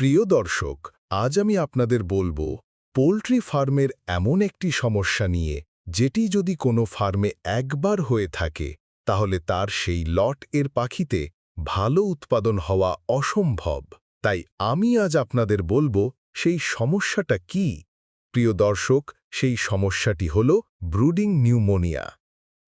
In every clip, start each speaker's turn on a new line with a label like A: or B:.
A: প্রিয় দর্শক, আজ আমি আপনাদের বলব, পোলট্রি ফার্মের এমন একটি সমস্যা নিয়ে, যেটি যদি কোনো ফার্মে একবার হয়ে থাকে, তাহলে তার সেই লট এর পাখিতে ভালো উৎপাদন হওয়া অসম্ভব। তাই আমি আজ আপনাদের বলব, সেই সমস্যাটা কি? প্রিয় দর্শক, সেই সমস্যাটি হল ব্রুডিং নিউমোনিয়া।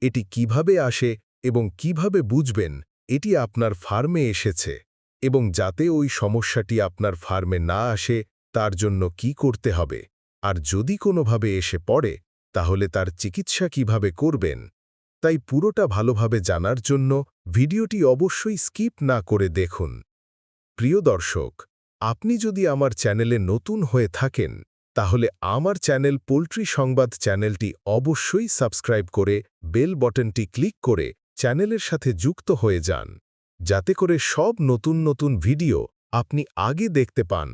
A: এটি কীভাবে আসে এবং কীভাবে বুঝবেন, এটি আপনার ফার্মে এসেছে। এবং যাতে ওই সমস্যাটি আপনার ফার্মে না আসে, তার জন্য কি করতে হবে? আর যদি কোনোভাবে এসে পড়ে, তাহলে তার চিকিৎসা কীভাবে করবেন? তাই পুরোটা ভালোভাবে জানার জন্য ভিডিওটি অবশ্যই স্কিপ না করে দেখুন। প্রিয় দর্শক, আপনি যদি আমার চ্যানেলে নতুন হয়ে থাকেন, তাহলে আমার চ্যানেল পোলট্রি সংবাদ চ্যানেলটি অবশ্যই সাবস্ক্রাইব করে বেল বটনটি ক্লিক করে চ্যানেলের সাথে যুক্ত হয়ে যান। যাতে করে সব নতুন নতুন ভিডিও আপনি আগে দেখতে পান।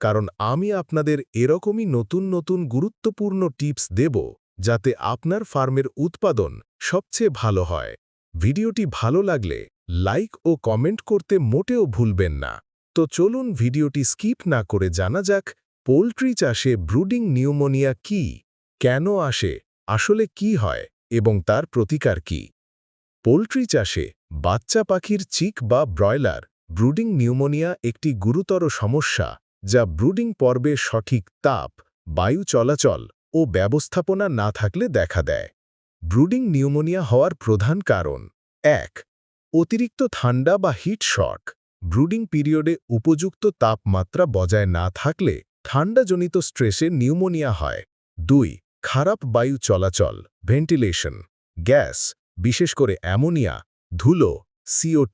A: কারণ আমি আপনাদের এরকমই নতুন নতুন গুরুত্বপূর্ণ টিপস দেব যাতে আপনার ফার্মের উৎপাদন সবচেয়ে ভালো হয়। ভিডিওটি ভালো লাগলে লাইক ও কমেন্ট করতে মোটেও ভুলবেন না। তো চলুন ভিডিওটি স্কিপ না করে জানা যাক, পোলট্রি চাষে ব্রুডিং নিউমোনিয়া কি, কেন আসে, আসলে কি হয় এবং তার প্রতিকার কি। পোলট্রি চাষে বাচ্চা পাখির চিক বা ব্রয়লার ব্রুডিং নিউমোনিয়া একটি গুরুতর সমস্যা, যা ব্রুডিং পর্বে সঠিক তাপ, বায়ু চলাচল ও ব্যবস্থাপনা না থাকলে দেখা দেয়। ব্রুডিং নিউমোনিয়া হওয়ার প্রধান কারণ এক, অতিরিক্ত ঠান্ডা বা হিট শক। ব্রুডিং পিরিয়ডে উপযুক্ত তাপমাত্রা বজায় না থাকলে ঠান্ডাজনিত স্ট্রেসে নিউমোনিয়া হয়। দুই, খারাপ বায়ু চলাচল, ভেন্টিলেশন, গ্যাস বিশেষ করে অ্যামোনিয়া, ধুলো সিও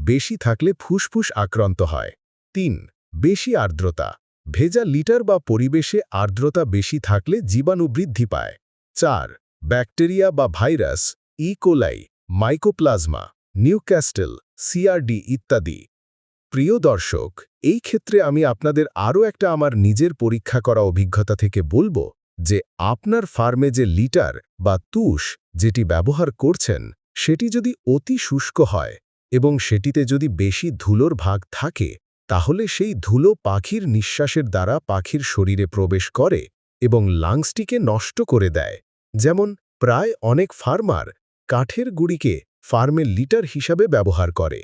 A: বেশি থাকলে ফুসফুস আক্রান্ত হয়। তিন, বেশি আর্দ্রতা, ভেজা লিটার বা পরিবেশে আর্দ্রতা বেশি থাকলে জীবাণু বৃদ্ধি পায়। চার, ব্যাকটেরিয়া বা virus E coli mycoplasma Newcastle CRD ইত্যাদি। প্রিয় দর্শক, এই ক্ষেত্রে আমি আপনাদের আরও একটা আমার নিজের পরীক্ষা করা অভিজ্ঞতা থেকে বলব যে আপনার ফার্মে যে লিটার বা তুষ যেটি ব্যবহার করছেন, সেটি যদি অতি শুষ্ক হয় এবং সেটিতে যদি বেশি ধুলোর ভাগ থাকে, তাহলে সেই ধুলো পাখির নিঃশ্বাসের দ্বারা পাখির শরীরে প্রবেশ করে এবং লাংসটিকে নষ্ট করে দেয়। যেমন, প্রায় অনেক ফার্মার কাঠের গুড়িকে ফার্মের লিটার হিসাবে ব্যবহার করে।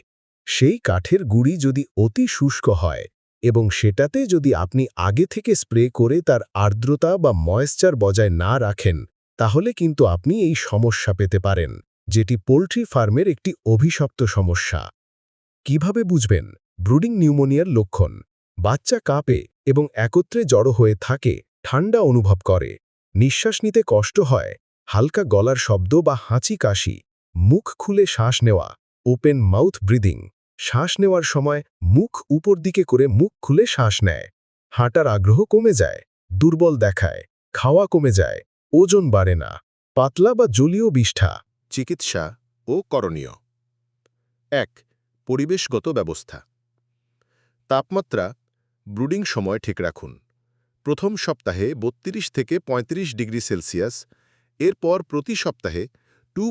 A: সেই কাঠের গুড়ি যদি অতি শুষ্ক হয় এবং সেটাতে যদি আপনি আগে থেকে স্প্রে করে তার আর্দ্রতা বা ময়েশ্চার বজায় না রাখেন, তাহলে কিন্তু আপনি এই সমস্যা পেতে পারেন, যেটি পোলট্রি ফার্মের একটি অভিশপ্ত সমস্যা। কীভাবে বুঝবেন? ব্রুডিং নিউমোনিয়ার লক্ষণ। বাচ্চা কাঁপে এবং একত্রে জড়ো হয়ে থাকে, ঠান্ডা অনুভব করে। নিঃশ্বাস নিতে কষ্ট হয়, হালকা গলার শব্দ বা হাঁচি কাশি, মুখ খুলে শ্বাস নেওয়া ওপেন মাউথ ব্রিদিং শ্বাস নেওয়ার সময় মুখ উপর দিকে করে মুখ খুলে শ্বাস নেয়। হাঁটার আগ্রহ কমে যায়, দুর্বল দেখায়, খাওয়া কমে যায়, ওজন বাড়ে না, পাতলা বা জলীয় বিষ্ঠা।
B: চিকিৎসা ও করণীয়। এক, পরিবেশগত ব্যবস্থা। তাপমাত্রা, ব্রুডিং সময় ঠিক রাখুন। প্রথম সপ্তাহে ৩২ থেকে ৩৫ ডিগ্রি সেলসিয়াস, এরপর প্রতি সপ্তাহে টু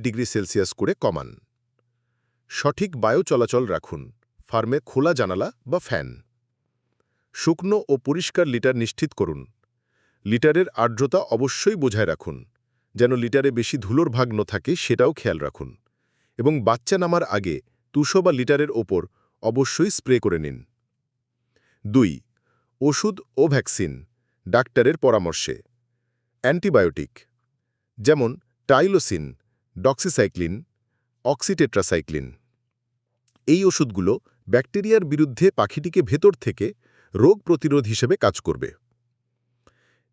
B: ডিগ্রি সেলসিয়াস করে কমান। সঠিক বায়ু চলাচল রাখুন, ফার্মে খোলা জানালা বা ফ্যান। শুকনো ও পরিষ্কার লিটার নিশ্চিত করুন। লিটারের আর্দ্রতা অবশ্যই বোঝায় রাখুন। যেন লিটারে বেশি ধুলোর ভাগ ন থাকে সেটাও খেয়াল রাখুন। এবং বাচ্চা নামার আগে তুষো বা লিটারের ওপর অবশ্যই স্প্রে করে নিন। দুই, ওষুধ ও ভ্যাকসিন, ডাক্তারের পরামর্শে। অ্যান্টিবায়োটিক, যেমন টাইলোসিন, ডক্সিসাইক্লিন অক্সিটেট্রাসাইক্লিন। এই ওষুধগুলো ব্যাকটেরিয়ার বিরুদ্ধে পাখিটিকে ভেতর থেকে রোগ প্রতিরোধ হিসেবে কাজ করবে।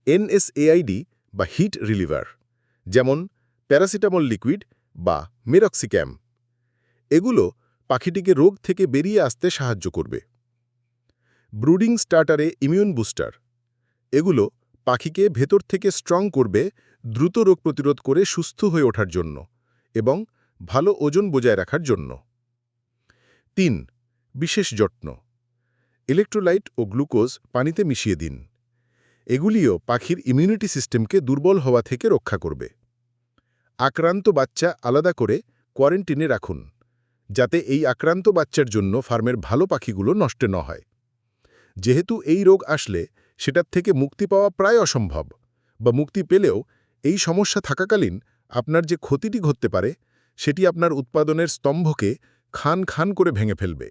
B: এনএসএআইডি বা হিট রিলিভার, যেমন প্যারাসিটামল লিকুইড বা মেরক্সিক্যাম, এগুলো পাখিটিকে রোগ থেকে বেরিয়ে আসতে সাহায্য করবে। ব্রুডিং স্টার্টারে ইমিউন বুস্টার, এগুলো পাখিকে ভেতর থেকে স্ট্রং করবে দ্রুত রোগ প্রতিরোধ করে সুস্থ হয়ে ওঠার জন্য এবং ভালো ওজন বজায় রাখার জন্য। তিন, বিশেষ যত্ন। ইলেকট্রোলাইট ও গ্লুকোজ পানিতে মিশিয়ে দিন। এগুলিও পাখির ইমিউনিটি সিস্টেমকে দুর্বল হওয়া থেকে রক্ষা করবে। আক্রান্ত বাচ্চা আলাদা করে কোয়ারেন্টিনে রাখুন, যাতে এই আক্রান্ত বাচ্চার জন্য ফার্মের ভালো পাখিগুলো নষ্ট ন হয়। যেহেতু এই রোগ আসলে সেটার থেকে মুক্তি পাওয়া প্রায় অসম্ভব, বা মুক্তি পেলেও এই সমস্যা থাকাকালীন আপনার যে ক্ষতিটি ঘটতে পারে সেটি আপনার উৎপাদনের স্তম্ভকে খান খান করে ভেঙে ফেলবে।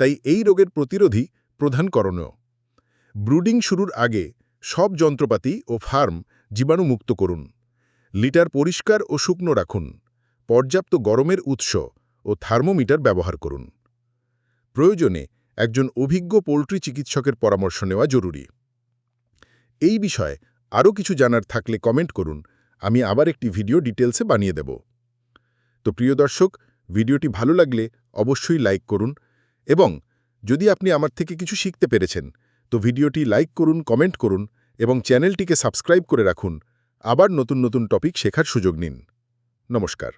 B: তাই এই রোগের প্রতিরোধী প্রধান করণীয়। ব্রুডিং শুরুর আগে সব যন্ত্রপাতি ও ফার্ম জীবাণুমুক্ত করুন। লিটার পরিষ্কার ও শুকনো রাখুন। পর্যাপ্ত গরমের উৎস ও থার্মোমিটার ব্যবহার করুন। প্রয়োজনে একজন অভিজ্ঞ পোলট্রি চিকিৎসকের পরামর্শ নেওয়া জরুরি। এই বিষয়ে আরও কিছু জানার থাকলে কমেন্ট করুন। আমি আবার একটি ভিডিও ডিটেলসে বানিয়ে দেব। তো প্রিয় দর্শক, ভিডিওটি ভালো লাগলে অবশ্যই লাইক করুন এবং যদি আপনি আমার থেকে কিছু শিখতে পেরেছেন, তো ভিডিওটি লাইক করুন, কমেন্ট করুন এবং চ্যানেলটিকে সাবস্ক্রাইব করে রাখুন। আবার নতুন নতুন টপিক শেখার সুযোগ নিন। নমস্কার।